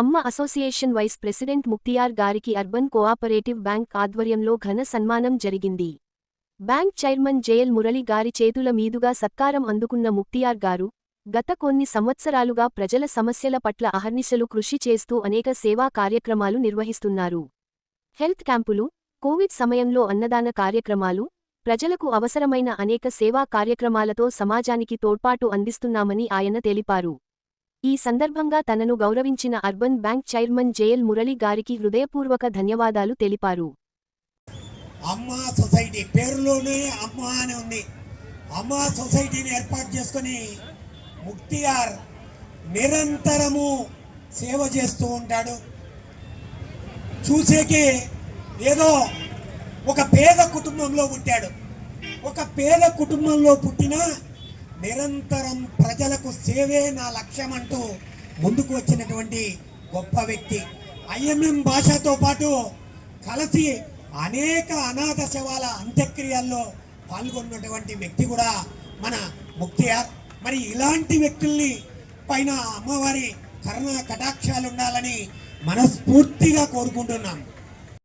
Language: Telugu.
అమ్మ అసోసియేషన్ వైస్ ప్రెసిడెంట్ ముక్తియార్ గారికి అర్బన్ కోఆపరేటివ్ బ్యాంక్ ఆధ్వర్యంలో ఘన సన్మానం జరిగింది. బ్యాంక్ చైర్మన్ జేఎల్ మురళి గారి చేతుల మీదుగా సత్కారం అందుకున్న ముక్తియార్ గారు గత కొన్ని సంవత్సరాలుగా ప్రజల సమస్యల పట్ల అహర్నిశలు కృషి చేస్తూ అనేక సేవా కార్యక్రమాలు నిర్వహిస్తున్నారు. హెల్త్ క్యాంపులు కోవిడ్ సమయంలో అన్నదాన కార్యక్రమాలు ప్రజలకు అవసరమైన అనేక సేవా కార్యక్రమాలతో సమాజానికి తోడ్పాటు అందిస్తున్నామని ఆయన తెలిపారు. ఈ సందర్భంగా తనను గౌరవించిన urban bank chairman JL Murali గారికి హృదయపూర్వక ధన్యవాదాలు తెలిపారు. అమ్మా సొసైటీ పేరులోనే అమ్మ అని ఉంది. అమ్మా సొసైటీని ఏర్పాటు చేసుకొని ముక్తియార్ నిరంతరము సేవ చేస్తూ ఉంటాడు. చూసేకి ఏదో ఒక పేద కుటుంబంలో పుట్టాడు. ఒక పేద కుటుంబంలో పుట్టిన నిరంతరం ప్రజలకు సేవే నా లక్ష్యం అంటూ ముందుకు వచ్చినటువంటి గొప్ప వ్యక్తి. ఐఎంఎం భాషతో పాటు కలిసి అనేక అనాథ శవాల అంత్యక్రియల్లో పాల్గొన్నటువంటి వ్యక్తి కూడా మన ముక్తియార్. మరి ఇలాంటి వ్యక్తుల్ని పైన అమ్మవారి కరుణ కటాక్షాలు ఉండాలని మనస్ఫూర్తిగా కోరుకుంటున్నాం.